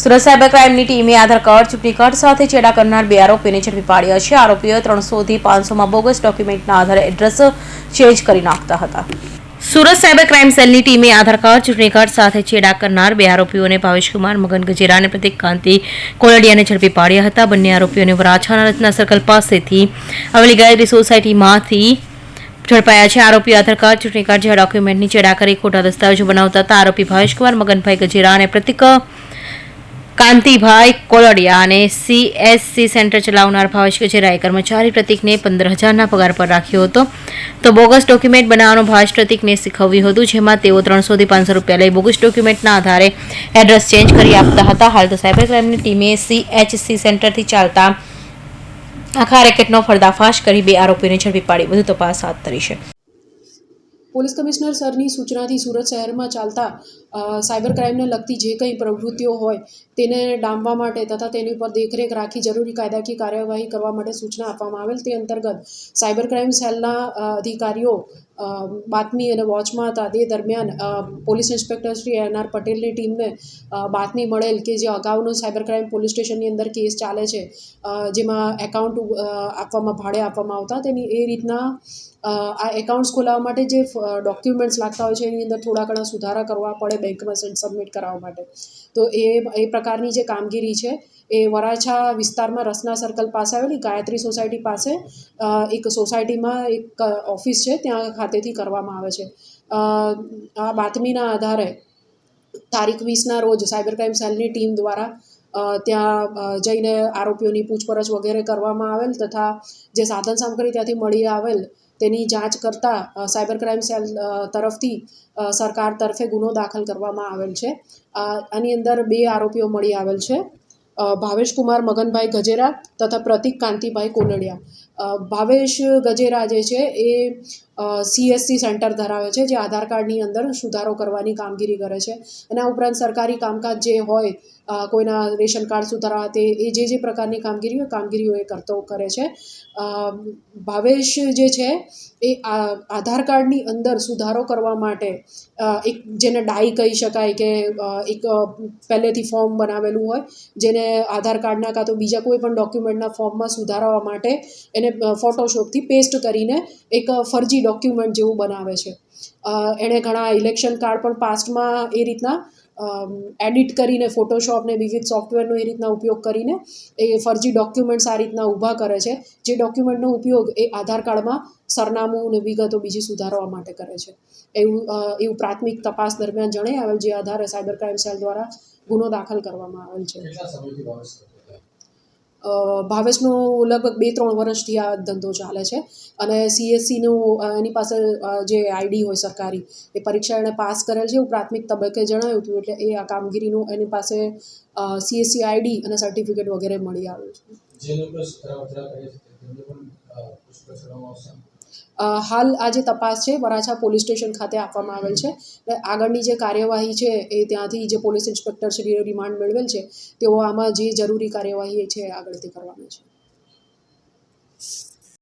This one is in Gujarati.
સુરત સાયબર ક્રાઇમની ટીમે આધાર કાર્ડ, ચૂંટણી કાર્ડ સાથે ચેડા કરનાર બે આરોપીને ઝડપી પાડ્યા છે. આરોપીઓએ ત્રણસોથી પાંચસોમાં બોગસ ડોક્યુમેન્ટના આધારે એડ્રેસ ચેન્જ કરી નાખતા હતા. સુરત સાયબર ક્રાઇમ સેલની ટીમે આધાર કાર્ડ, ચૂંટણી કાર્ડ સાથે ચેડા કરનાર બે આરોપીઓને ભાવેશકુમાર મગન ગજેરા અને પ્રતિક કાંતિ કોલડિયાને ઝડપી પાડ્યા હતા. બંને આરોપીઓને વરાછાના રચના સર્કલ પાસેથી આવેલી ગાયત્રી સોસાયટીમાંથી ઝડપાયા છે. આરોપી આધાર કાર્ડ, ચૂંટણી કાર્ડ જેવા ડોક્યુમેન્ટની ચેડા કરી ખોટા દસ્તાવેજો બનાવતા હતા. આરોપી ભાવેશકુમાર મગનભાઈ ગજેરા અને પ્રતિક કાંતિભાઈ કોલડિયા અને સીએસસી સેન્ટર ચલાવનાર ભાવેશ કચેરાએ કર્મચારી પ્રતિકને પંદર હજારના પગાર પર રાખ્યો હતો. તો બોગસ ડોક્યુમેન્ટ બનાવવાનો ભાવેશ પ્રતિકને શીખવ્યું હતું, જેમાં તેઓ ત્રણસોથી પાંચસો રૂપિયા લઈ બોગસ ડોક્યુમેન્ટના આધારે એડ્રેસ ચેન્જ કરી આપતા હતા. હાલ તો સાયબર ક્રાઇમની ટીમે સીએચસી સેન્ટરથી ચાલતા આખા રેકેટનો પર્દાફાશ કરી બે આરોપીને ઝડપી પાડી. વધુ તપાસ હાથ ધરી છે. પોલીસ કમિશનર સરની સૂચનાથી સુરત શહેરમાં ચાલતા સાયબર ક્રાઇમને લગતી જે કંઈ પ્રવૃત્તિઓ હોય, તેને ડામવા માટે તથા તેની ઉપર દેખરેખ રાખી જરૂરી કાયદાકીય કાર્યવાહી કરવા માટે સૂચના આપવામાં આવેલ. તે અંતર્ગત સાયબર ક્રાઇમ સેલના અધિકારીઓ બાતમી અને વોચમાં હતા. તે દરમિયાન police inspector Shri N R પટેલની ટીમને બાતમી મળેલ કે જે અગાઉનો સાયબર ક્રાઇમ પોલીસ સ્ટેશનની અંદર કેસ ચાલે છે જેમાં એકાઉન્ટ આપવામાં, ભાડે આપવામાં આવતા, તેની એ રીતના આ એકાઉન્ટ્સ ખોલાવવા માટે જે ડોક્યુમેન્ટ્સ લાગતા હોય છે, એની અંદર થોડા ઘણા સુધારા કરવા પડે બેંકમાં સબમિટ કરાવવા માટે. તો એ એ પ્રકારની જે કામગીરી છે, એ વરાછા વિસ્તારમાં રસના સર્કલ પાસે આવેલી ગાયત્રી સોસાયટી પાસે એક સોસાયટીમાં એક ઓફિસ છે. ત્યાં ખાતેથી કરવામાં આવે છે. આ બાતમીના આધારે તારીખ વીસના રોજ સાયબર ક્રાઇમ સેલની ટીમ દ્વારા ત્યાં જઈને આરોપીઓની પૂછપરછ વગેરે કરવામાં આવેલ તથા જે સાધન સામગ્રી ત્યાંથી મળી આવેલ તેની જાંચ કરતાં સાયબર ક્રાઇમ સેલ તરફથી સરકાર તરફે ગુનો દાખલ કરવામાં આવેલ છે. આની અંદર બે આરોપીઓ મળી આવેલ છે. ભાવેશ કુમાર, મગનભાઈ ગજેરા તથા પ્રતિક કાંતિભાઈ કોલડિયા ભાવેશ ગજેરા જે છે એ સીએસસી સેન્ટર ધરાવે છે, જે આધાર કાર્ડની અંદર સુધારો કરવાની કામગીરી કરે છે. અને આ ઉપરાંત સરકારી કામકાજ જે હોય કોઈના રેશન કાર્ડ સુધારવા તે, એ જે જે પ્રકારની કામગીરી હોય કામગીરીઓ એ કરતો, કરે છે. ભાવેશ જે છે, એ આધાર કાર્ડની અંદર સુધારો કરવા માટે એક જેને ડાઈ કહી શકાય કે એક પહેલેથી ફોર્મ બનાવેલું હોય, જેને આધાર કાર્ડના કાં તો બીજા કોઈ પણ ડોક્યુમેન્ટના ફોર્મમાં સુધારવા માટે એને ફોટોશોપથી પેસ્ટ કરીને એક ફરજી ડોક્યુમેન્ટ જેવું બનાવે છે. એણે ઘણા ઇલેક્શન કાર્ડ પણ પાસ્ટમાં એ રીતના એડિટ કરીને ફોટોશોપ ને વિવિધ સોફ્ટવેરનો એ રીતના ઉપયોગ કરીને એ ફરજી ડોક્યુમેન્ટ્સ આ રીતના ઊભા કરે છે. જે ડોક્યુમેન્ટનો ઉપયોગ એ આધાર કાર્ડમાં સરનામું અને વિગતો બીજી સુધારવા માટે કરે છે. એવું એવું પ્રાથમિક તપાસ દરમિયાન જણાઈ આવેલ જે આધારે સાયબર ક્રાઇમ સેલ દ્વારા ગુનો દાખલ કરવામાં આવેલ છે કેટલા સમયથી ભાવેશ કરતો હતો? અ, ભાવેશનો લગભગ બે ત્રણ વર્ષથી આ ધંધો ચાલે છે અને સીએસસીનું એની પાસે જે આઈડી હોય સરકારી, એ પરીક્ષા એણે પાસ કરેલ છે. એવું પ્રાથમિક તબક્કે જણાવ્યું હતું એટલે એ આ કામગીરીનું એની પાસે સીએસસી આઈડી અને સર્ટિફિકેટ વગેરે મળી આવ્યું છે. હાલ આ જે તપાસ છે, વરાછા પોલીસ સ્ટેશન ખાતે આપવામાં આવેલ છે. આગળની જે કાર્યવાહી છે, એ ત્યાંથી જે પોલીસ ઇન્સ્પેક્ટર શ્રીએ રિમાન્ડ મેળવેલ છે, તેઓ આમાં જે જરૂરી કાર્યવાહી છે આગળથી તે કરવાના છે.